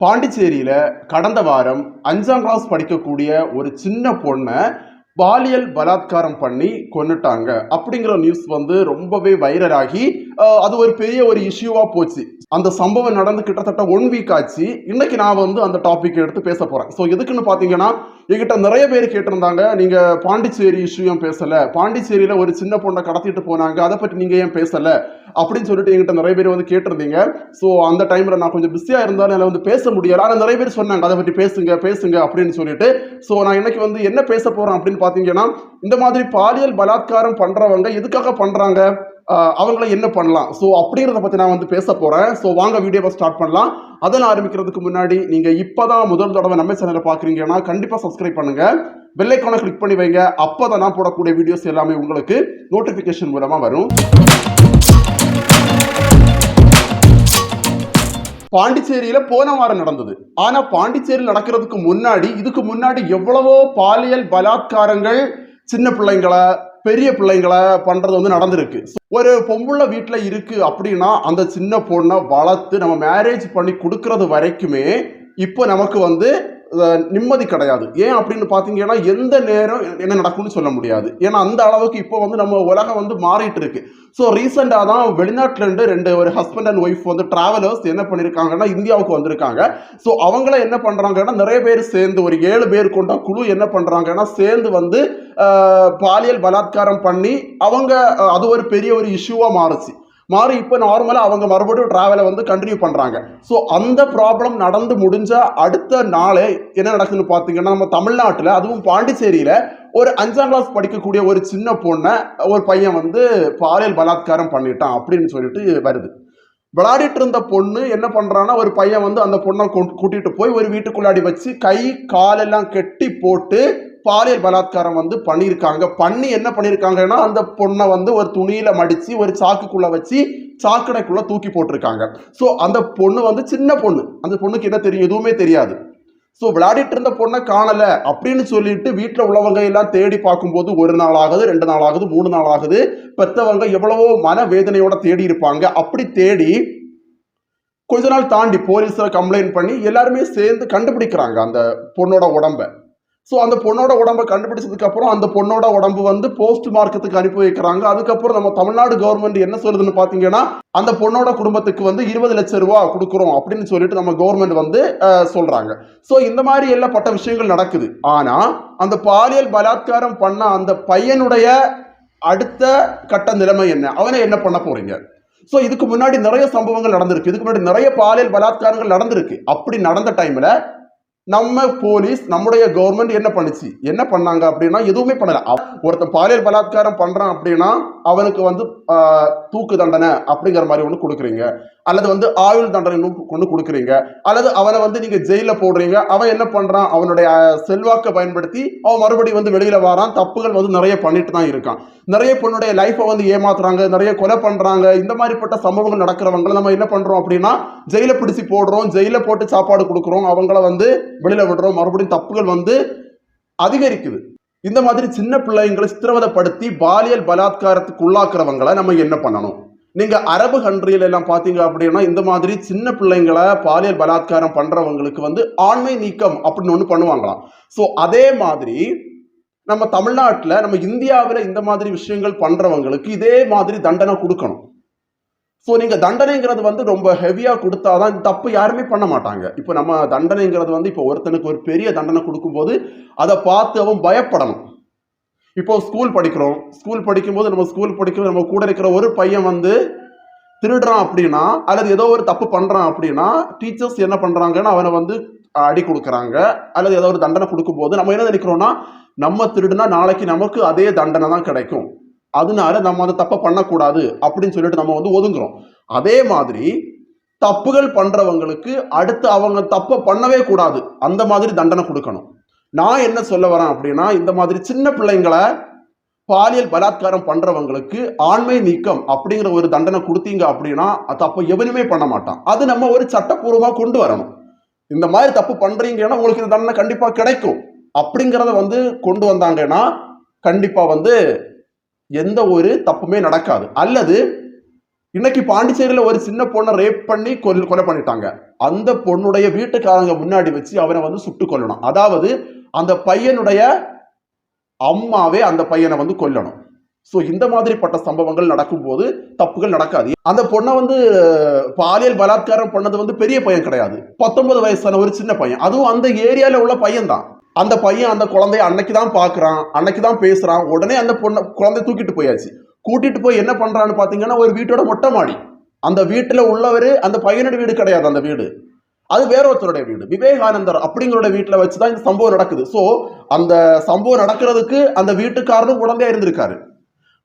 பாண்டிச்சேரியில் கடந்த வாரம் அஞ்சாம் கிளாஸ் படிக்கக்கூடிய ஒரு சின்ன பொண்ணை பாலியல் பலாத்காரம் பண்ணி கொண்டுட்டாங்க அப்படிங்கிற நியூஸ் வந்து ரொம்பவே வைரலாகி அது ஒரு பெரிய ஒரு இஷ்யூவா போச்சு. அந்த சம்பவம் நடந்து கிட்டத்தட்ட ஒன் வீக் ஆச்சு. இன்னைக்கு நான் வந்து அந்த டாபிக் எடுத்து பேச போறேன். ஸோ எதுக்குன்னு பாத்தீங்கன்னா எங்கிட்ட நிறைய பேர் கேட்டிருந்தாங்க. நீங்க பாண்டிச்சேரி இஷ்யூ பேசலை பேசல? பாண்டிச்சேரியில ஒரு சின்ன பொண்ணை கடத்திட்டு போனாங்க. அதை பற்றி நீங்க ஏன் பேசல? அப்படின்னு சொல்லிட்டு என்கிட்ட நிறைய பேர் வந்து கேட்டிருந்தீங்க. ஸோ அந்த டைம்ல நான் கொஞ்சம் பிஸியா இருந்தாலும் என்னால வந்து பேச முடியல. ஆனால் நிறைய பேர் சொன்னாங்க அதை பற்றி பேசுங்க பேசுங்க அப்படின்னு சொல்லிட்டு. ஸோ நான் இன்னைக்கு வந்து என்ன பேச போறேன் அப்படின்னு பாத்தீங்கன்னா இந்த மாதிரி பாலியல் பலாத்காரம் பண்றவங்க எதுக்காக பண்றாங்க? அவங்கள என்ன பண்ணலாம்? ஸோ அப்படிங்கிறத பற்றி நான் வந்து பேச போகிறேன் ஸோ வாங்க வீடியோவை ஸ்டார்ட் பண்ணலாம். அதில் ஆரம்பிக்கிறதுக்கு முன்னாடி நீங்கள் இப்போ தான் முதல் தடவை நம்ம சேனலை பார்க்குறீங்கன்னா கண்டிப்பாக சப்ஸ்கிரைப் பண்ணுங்கள் பெல் கிளிக் பண்ணி வைங்க. அப்போ தான் நான் போடக்கூடிய வீடியோஸ் எல்லாமே உங்களுக்கு நோட்டிஃபிகேஷன் மூலமாக வரும். பாண்டிச்சேரியில போன வாரம் நடந்தது. ஆனா பாண்டிச்சேரியில் நடக்கிறதுக்கு முன்னாடி இதுக்கு முன்னாடி எவ்வளவோ பாலியல் பலாத்காரங்கள் சின்ன பிள்ளைங்களை பெரிய பிள்ளைங்களை பண்றது வந்து நடந்திருக்கு. ஒரு பொம்புள்ள வீட்டில் இருக்குது அப்படின்னா அந்த சின்ன பொண்ணை வளர்த்து நம்ம மேரேஜ் பண்ணி கொடுக்கறது வரைக்குமே இப்போ நமக்கு வந்து நிம்மதி கிடையாது. ஏன் அப்படின்னு பார்த்தீங்கன்னா எந்த நேரம் என்ன நடக்கும்னு சொல்ல முடியாது. ஏன்னா அந்த அளவுக்கு இப்போ வந்து நம்ம உலகம் வந்து மாறிட்டு இருக்கு. ஸோ ரீசெண்டாக தான் வெளிநாட்டிலேருந்து ரெண்டு ஒரு ஹஸ்பண்ட் அண்ட் ஒய்ஃப் வந்து டிராவலர்ஸ் என்ன பண்ணியிருக்காங்கன்னா இந்தியாவுக்கு வந்திருக்காங்க. ஸோ அவங்கள என்ன பண்ணுறாங்கன்னா நிறைய பேர் சேர்ந்து ஒரு ஏழு பேர் கொண்ட குழு என்ன பண்ணுறாங்கன்னா சேர்ந்து வந்து பாலியல் பலாத்காரம் பண்ணி அவங்க அது ஒரு பெரிய ஒரு இஷ்யூவாக மாறுச்சு. மாறி இப்போ நார்மலாக அவங்க மறுபடியும் ட்ராவலை வந்து கண்டினியூ பண்ணுறாங்க ஸோ அந்த ப்ராப்ளம் நடந்து முடிஞ்ச அடுத்த நாளே என்ன நடக்குதுன்னு பார்த்தீங்கன்னா நம்ம தமிழ்நாட்டில் அதுவும் பாண்டிச்சேரியில் ஒரு அஞ்சாம் கிளாஸ் படிக்கக்கூடிய ஒரு சின்ன பொண்ணை ஒரு பையன் வந்து பாலியல் பலாத்காரம் பண்ணிட்டான் அப்படின்னு சொல்லிட்டு வருது. விளையாடிட்டு இருந்த பொண்ணு என்ன பண்ணுறான்னா ஒரு பையன் வந்து அந்த பொண்ணை கூட்டிகிட்டு போய் ஒரு வீட்டுக்குள்ளாடி வச்சு கை காலெல்லாம் கெட்டி போட்டு பாலியல் பலாத்காரம் வந்து பண்ணியிருக்காங்க. பண்ணி என்ன பண்ணியிருக்காங்கன்னா அந்த பொண்ணை வந்து ஒரு துணியில் மடித்து ஒரு சாக்குக்குள்ளே வச்சு சாக்கடைக்குள்ளே தூக்கி போட்டிருக்காங்க. ஸோ அந்த பொண்ணு வந்து சின்ன பொண்ணு. அந்த பொண்ணுக்கு என்ன தெரியும்? எதுவுமே தெரியாது. ஸோ விளையாடிட்டு இருந்த பொண்ணை காணலை அப்படின்னு சொல்லிட்டு வீட்டில் உள்ளவங்க எல்லாம் தேடி பார்க்கும்போது ஒரு நாள் ஆகுது ரெண்டு நாள் ஆகுது மூணு நாள் ஆகுது. பெற்றவங்க எவ்வளவோ மனவேதனையோட தேடி இருப்பாங்க. அப்படி தேடி கொஞ்ச நாள் தாண்டி போலீஸில் கம்ப்ளைண்ட் பண்ணி எல்லாருமே சேர்ந்து கண்டுபிடிக்கிறாங்க அந்த பொண்ணோட உடம்ப. ஸோ அந்த பொண்ணோட உடம்ப கண்டுபிடிச்சதுக்கப்புறம் அந்த பொண்ணோட உடம்பு வந்து போஸ்ட் மார்க்கத்துக்கு அனுப்பி வைக்கிறாங்க. அதுக்கப்புறம் நம்ம தமிழ்நாடு கவர்மெண்ட் என்ன சொல்லுதுன்னு பார்த்தீங்கன்னா அந்த பொண்ணோட குடும்பத்துக்கு வந்து இருபது லட்சம் ரூபா கொடுக்குறோம் அப்படின்னு சொல்லிட்டு நம்ம கவர்மெண்ட் வந்து சொல்கிறாங்க ஸோ இந்த மாதிரி எல்லாம் பட்ட விஷயங்கள் நடக்குது. ஆனால் அந்த பாலியல் பலாத்காரம் பண்ண அந்த பையனுடைய அடுத்த கட்ட நிலைமை என்ன? அவனை என்ன பண்ண போறீங்க? ஸோ இதுக்கு முன்னாடி நிறைய சம்பவங்கள் நடந்திருக்கு. இதுக்கு முன்னாடி நிறைய பாலியல் பலாத்காரங்கள் நடந்திருக்கு. அப்படி நடந்த டைமில் நம்ம போலீஸ் நம்முடைய கவர்மெண்ட் என்ன பண்ணுச்சு? என்ன பண்ணாங்க அப்படின்னா எதுவுமே பண்ணல. அவ- ஒருத்தன் பாலியல் பலாத்காரம் பண்றான் அப்படின்னா அவனுக்கு வந்து தூக்கு தண்டனை அப்படிங்கிற மாதிரி ஒன்று கொடுக்குறீங்க. அல்லது வந்து ஆயுள் தண்டனை கொண்டு கொடுக்குறீங்க. அல்லது அவனை வந்து நீங்க ஜெயில போடுறீங்க. அவன் என்ன பண்றான்? அவனுடைய செல்வாக்கை பயன்படுத்தி அவன் மறுபடியும் வந்து வெளியில வரான். தப்புகள் வந்து நிறைய பண்ணிட்டு தான் இருக்கான். நிறைய பொண்ணுடைய லைஃப்பை வந்து ஏமாத்துறாங்க. நிறைய கொலை பண்றாங்க. இந்த மாதிரிப்பட்ட சம்பவங்கள் நடக்கிறவங்களை நம்ம என்ன பண்றோம் அப்படின்னா ஜெயில பிடிச்சி போடுறோம். ஜெயில போட்டு சாப்பாடு கொடுக்குறோம். அவங்கள வந்து வெளியில விடுறோம். மறுபடியும் தப்புகள் வந்து அதிகரிக்குது. இந்த மாதிரி சின்ன பிள்ளைங்களை சித்திரவதைப்படுத்தி பாலியல் பலாத்காரத்துக்கு உள்ளாக்குறவங்களை நம்ம என்ன பண்ணணும்? நீங்க அரபு கண்ட்ரியில எல்லாம் பாத்தீங்க அப்படின்னா இந்த மாதிரி சின்ன பிள்ளைங்களை பாலியல் பலாத்காரம் பண்றவங்களுக்கு வந்து ஆண்மை நீக்கம் அப்படின்னு ஒன்று பண்ணுவாங்களாம். ஸோ அதே மாதிரி நம்ம தமிழ்நாட்டில் நம்ம இந்தியாவில் இந்த மாதிரி விஷயங்கள் பண்றவங்களுக்கு இதே மாதிரி தண்டனை கொடுக்கணும். ஸோ நீங்க தண்டனைங்கிறது வந்து ரொம்ப ஹெவியா கொடுத்தாதான் இந்த தப்பு யாருமே பண்ண மாட்டாங்க. இப்போ நம்ம தண்டனைங்கிறது வந்து இப்போ ஒருத்தனுக்கு ஒரு பெரிய தண்டனை கொடுக்கும்போது அதை பார்த்து அவன் பயப்படணும். இப்போ ஸ்கூல் படிக்கிறோம். ஸ்கூல் படிக்கும்போது நம்ம ஸ்கூல் படிக்கும்போது நம்ம கூட இருக்கிற ஒரு பையன் வந்து திருடுறான் அப்படின்னா அல்லது ஏதோ ஒரு தப்பு பண்ணுறான் அப்படின்னா டீச்சர்ஸ் என்ன பண்ணுறாங்கன்னு அவனை வந்து அடி கொடுக்குறாங்க. அல்லது ஏதோ ஒரு தண்டனை கொடுக்கும்போது நம்ம என்ன நினைக்கிறோம்னா நம்ம திருடுனா நாளைக்கு நமக்கு அதே தண்டனை தான் கிடைக்கும். அதனால நம்ம அந்த தப்பை பண்ணக்கூடாது அப்படின்னு சொல்லிட்டு நம்ம வந்து ஒதுங்குறோம். அதே மாதிரி தப்புகள் பண்ணுறவங்களுக்கு அடுத்து அவங்க தப்பை பண்ணவே கூடாது. அந்த மாதிரி தண்டனை கொடுக்கணும். நான் என்ன சொல்ல வரேன் அப்படின்னா இந்த மாதிரி சின்ன பிள்ளைங்களை பாலியல் பலாத்காரம் பண்றவங்களுக்கு ஆண்மை நீக்கம் அப்படிங்கிற ஒரு தண்டனை கொடுத்தீங்க அப்படின்னா அது அப்போ எவனுமே பண்ண மாட்டான். அது நம்ம ஒரு சட்டப்பூர்வமாக கொண்டு வரணும். இந்த மாதிரி தப்பு பண்றீங்கன்னா உங்களுக்கு இந்த தண்டனை கண்டிப்பாக கிடைக்கும். அப்படிங்கிறத வந்து கொண்டு வந்தாங்கன்னா கண்டிப்பாக வந்து எந்த ஒரு தப்புமே நடக்காது. அல்லது இன்னைக்கு பாண்டிச்சேரியில் ஒரு சின்ன பொண்ணை ரேப் பண்ணி கொல் கொலை பண்ணிட்டாங்க. அந்த பொண்ணுடைய வீட்டுக்காரங்க முன்னாடி வச்சு அவனை வந்து சுட்டு கொல்லணும். அதாவது அந்த பையனுடைய அம்மாவே அந்த பையனை வந்து கொல்லணும். ஸோ இந்த மாதிரிப்பட்ட சம்பவங்கள் நடக்கும்போது தப்புகள் நடக்காது. அந்த பொண்ணை வந்து பாலியல் பலாத்காரம் பண்ணது வந்து பெரிய பையன் கிடையாது. பத்தொன்பது வயசான ஒரு சின்ன பையன். அதுவும் அந்த ஏரியாவில் உள்ள பையன் தான் அந்த பையன் அந்த குழந்தைய அன்னைக்கு தான் பார்க்குறான் அன்னைக்கு தான் பேசுகிறான் உடனே அந்த பொண்ணை குழந்தைய தூக்கிட்டு போயாச்சு. கூட்டிட்டு போய் என்ன பண்ணுறான்னு பார்த்தீங்கன்னா ஒரு வீட்டோட மொட்டை மாடி. அந்த வீட்டில் உள்ளவர் அந்த பையனோட வீடு கிடையாது அந்த வீடு. அது வேறொருத்தருடைய வீடு. விவேகானந்தர் அப்படிங்கிற வச்சு தான் இந்த சம்பவம் நடக்குது. ஸோ அந்த சம்பவம் நடக்கிறதுக்கு அந்த வீட்டுக்காரரும் உடந்தையா இருந்திருக்காரு.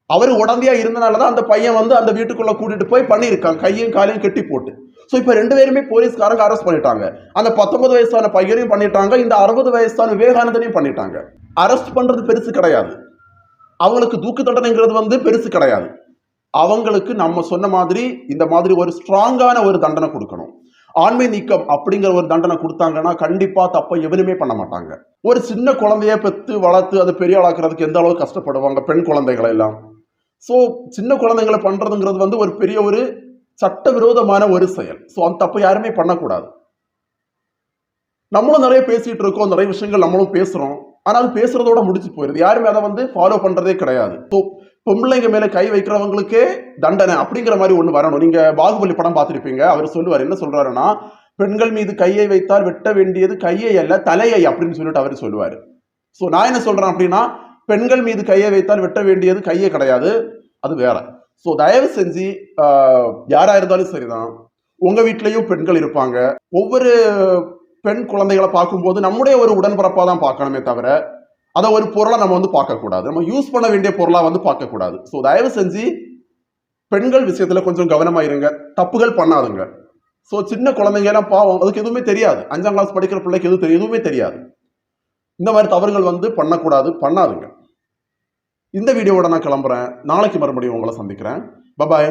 அவர் உடந்தையா இருந்தனாலதான் அந்த பையன் வந்து அந்த வீட்டுக்குள்ள கூட்டிட்டு போய் பண்ணியிருக்கான். கையும் காலையும் கட்டி போட்டு. ஸோ இப்போ ரெண்டு பேருமே போலீஸ்காரங்க அரெஸ்ட் பண்ணிட்டாங்க. அந்த பத்தொன்பது வயசான பையனையும் பண்ணிட்டாங்க. இந்த அறுபது வயசான விவேகானந்தனையும் பண்ணிட்டாங்க. அரெஸ்ட் பண்றது பெருசு கிடையாது. அவங்களுக்கு தூக்கு தண்டனைங்கிறது வந்து பெருசு கிடையாது. அவங்களுக்கு நம்ம சொன்ன மாதிரி இந்த மாதிரி ஒரு ஸ்ட்ராங்கான ஒரு தண்டனை கொடுக்கணும். ஆண்மை நீக்கம் அப்படிங்கிற ஒரு தண்டனை கொடுத்தாங்கன்னா கண்டிப்பாக தப்பை எவனுமே பண்ண மாட்டாங்க. ஒரு சின்ன குழந்தைய பெற்று வளர்த்து அது பெரிய ஆளாக்குறதுக்கு எந்த அளவுக்கு கஷ்டப்படுவாங்க பெண் குழந்தைகளை எல்லாம்? ஸோ சின்ன குழந்தைங்களை பண்ணுறதுங்கிறது வந்து ஒரு பெரிய ஒரு சட்டவிரோதமான ஒரு செயல். ஸோ அந்த தப்பை யாருமே பண்ணக்கூடாது. நம்மளும் நிறைய பேசிகிட்டு இருக்கோம் நிறைய விஷயங்கள் நம்மளும் பேசுகிறோம் ஆனால் அது பேசுறதோட முடிச்சு போயிடுது. யாருமே அதை வந்து ஃபாலோ பண்ணுறதே கிடையாது. ஸோ பொம்பளைங்க மேல கை வைக்கிறவங்களுக்கே தண்டனை அப்படிங்கிற மாதிரி ஒண்ணு வரணும். நீங்க பாகுபலி படம் பார்த்துருப்பீங்க. அவர் சொல்லுவார் என்ன சொல்றாருன்னா பெண்கள் மீது கையை வைத்தால் வெட்ட வேண்டியது கையை அல்ல தலையை அப்படின்னு சொல்லிட்டு அவர் சொல்லுவார். ஸோ நான் என்ன சொல்றேன் அப்படின்னா பெண்கள் மீது கையை வைத்தால் வெட்ட வேண்டியது கையே கிடையாது அது வேற. ஸோ தயவு செஞ்சு யாராக யாரா இருந்தாலும் சரிதான். உங்க வீட்லயும் பெண்கள் இருப்பாங்க. ஒவ்வொரு பெண் குழந்தைகளை பார்க்கும்போது நம்முடைய ஒரு உடன்பிறப்பாக தான் பார்க்கணுமே தவிர அதை ஒரு பொருளை நம்ம வந்து பார்க்கக்கூடாது. நம்ம யூஸ் பண்ண வேண்டிய பொருளாக வந்து பார்க்கக்கூடாது. ஸோ தயவு செஞ்சு பெண்கள் விஷயத்தில் கொஞ்சம் கவனமாக இருங்க. தப்புகள் பண்ணாதுங்க. ஸோ சின்ன குழந்தைங்க எல்லாம் பாவம் அதுக்கு எதுவுமே தெரியாது. அஞ்சாம் கிளாஸ் படிக்கிற பிள்ளைக்கு எதுவும் தெரியும் எதுவுமே தெரியாது. இந்த மாதிரி தவறுகள் வந்து பண்ணக்கூடாது பண்ணாதுங்க. இந்த வீடியோவோட நான் கிளம்புறேன். நாளைக்கு மறுபடியும் உங்களை சந்திக்கிறேன். பபாய்